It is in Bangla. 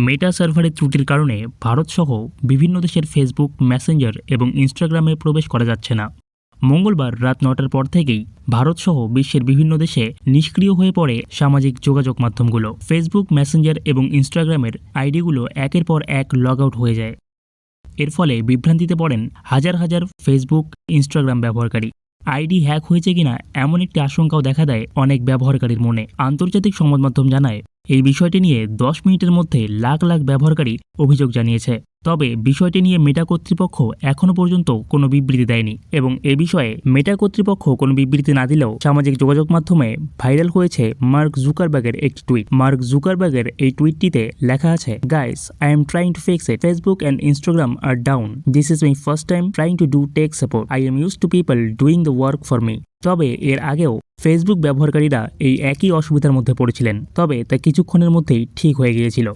মেটা সার্ভারের ত্রুটির কারণে ভারতসহ বিভিন্ন দেশের ফেসবুক মেসেঞ্জার এবং ইনস্টাগ্রামে প্রবেশ করা যাচ্ছে না। মঙ্গলবার রাত নটার পর থেকেই ভারতসহ বিশ্বের বিভিন্ন দেশে নিষ্ক্রিয় হয়ে পড়ে সামাজিক যোগাযোগ মাধ্যমগুলো। ফেসবুক মেসেঞ্জার এবং ইনস্টাগ্রামের আইডিগুলো একের পর এক লগ আউট হয়ে যায়। এর ফলে বিভ্রান্তিতে পড়েন হাজার হাজার ফেসবুক ইনস্টাগ্রাম ব্যবহারকারী। আইডি হ্যাক হয়েছে কিনা এমন একটি আশঙ্কাও দেখা দেয় অনেক ব্যবহারকারীর মনে। আন্তর্জাতিক সংবাদ মাধ্যম জানায় এই বিষয়টি নিয়ে দশ মিনিটের মধ্যে লাখ লাখ ব্যবহারকারী অভিযোগ জানিয়েছে। তবে বিষয়টি নিয়ে মেটা কর্তৃপক্ষ এখনও পর্যন্ত কোনো বিবৃতি দেয়নি এবং এ বিষয়ে মেটা কর্তৃপক্ষ কোনো বিবৃতি না দিলেও সামাজিক যোগাযোগ মাধ্যমে ভাইরাল হয়েছে মার্ক জুকারবার্গের একটি টুইট। মার্ক জুকারবার্গের এই টুইটটিতে লেখা আছে guys I am trying to fix it Facebook and Instagram are down this is my first time trying to do tech support I am use to people doing the work for me তবে এর আগেও ফেসবুক ব্যবহারকারীরা এই একই অসুবিধার মধ্যে পড়েছিলেন, তবে তা কিছুক্ষণের মধ্যেই ঠিক হয়ে গিয়েছিল।